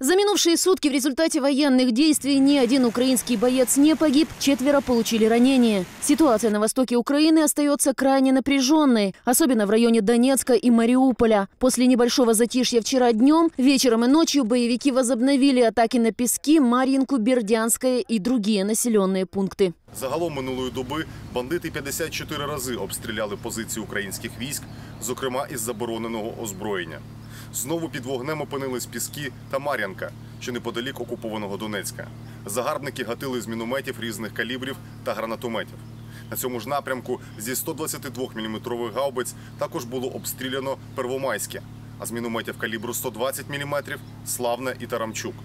За минувшие сутки в результате военных действий ни один украинский боец не погиб, четверо получили ранения. Ситуация на востоке Украины остается крайне напряженной, особенно в районе Донецка и Мариуполя. После небольшого затишья вчера днем, вечером и ночью боевики возобновили атаки на Пески, Марьинку, Бердянское и другие населенные пункты. Загалом минулої доби бандити 54 рази обстріляли позиції українських військ, зокрема із забороненого озброєння. Знову під вогнем опинились Піски та Мар'янка, що неподалік окупованого Донецька. Загарбники гатили з мінометів різних калібрів та гранатометів. На цьому ж напрямку зі 122-мм гаубиць також було обстріляно Первомайське, а з мінометів калібру 120 мм – Славне і Тарамчук.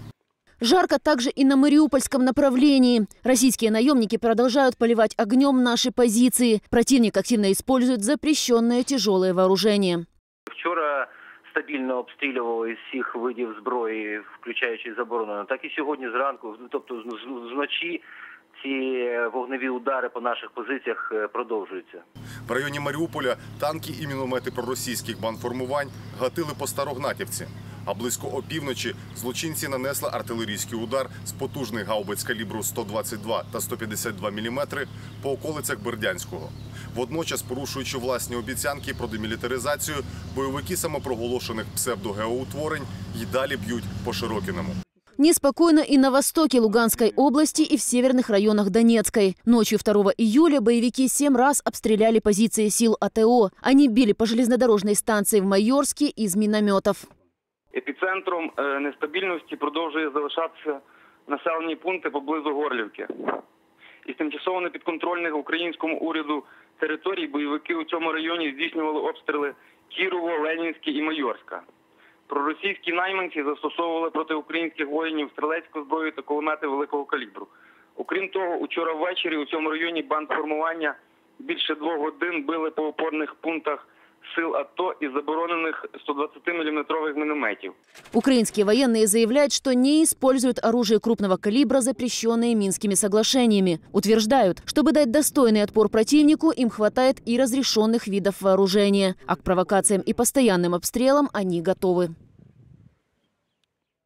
Жарко также и на Мариупольском направлении. Российские наемники продолжают поливать огнем наши позиции. Противник активно использует запрещенное тяжелое вооружение. Стабільно обстрілювали всіх видів зброї, включаючи заборонену, так і сьогодні зранку, тобто зночі ці вогневі удари по наших позиціях е, продовжуються. В районі Маріуполя танки і міномети проросійських банформувань гатили по Старогнатівці. А близько опівночі злочинці нанесли артилерійський удар з потужних гаубиць калібру 122 та 152 мм по околицях Бердянського. Водночас, порушуючи власні обіцянки про демілітаризацію, бойовики самопроголошених псевдогеоутворень й далі б'ють по Широкіному. Неспокойно и на востоке Луганской области, и в северных районах Донецкой. Ночью 2 июля боевики семь раз обстреляли позиции сил АТО. Они били по железнодорожной станции в Майорске из минометов. Епіцентром е, нестабільності продовжує залишатися населені пункти поблизу Горлівки. Із тимчасово непідконтрольних українському уряду територій бойовики у цьому районі здійснювали обстріли Кірово, Ленінське і Майорська. Проросійські найманці застосовували проти українських воїнів стрілецьку зброю та кулемети великого калібру. Окрім того, учора ввечері у цьому районі бандформування більше двох годин били по опорних пунктах сил АТО із заборонених 120-мм мінометів. Украинские военные заявляют, что не используют оружие крупного калибра, запрещенное Минскими соглашениями. Утверждают, чтобы дать достойный отпор противнику, им хватает и разрешенных видов вооружения. А к провокациям и постоянным обстрелам они готовы.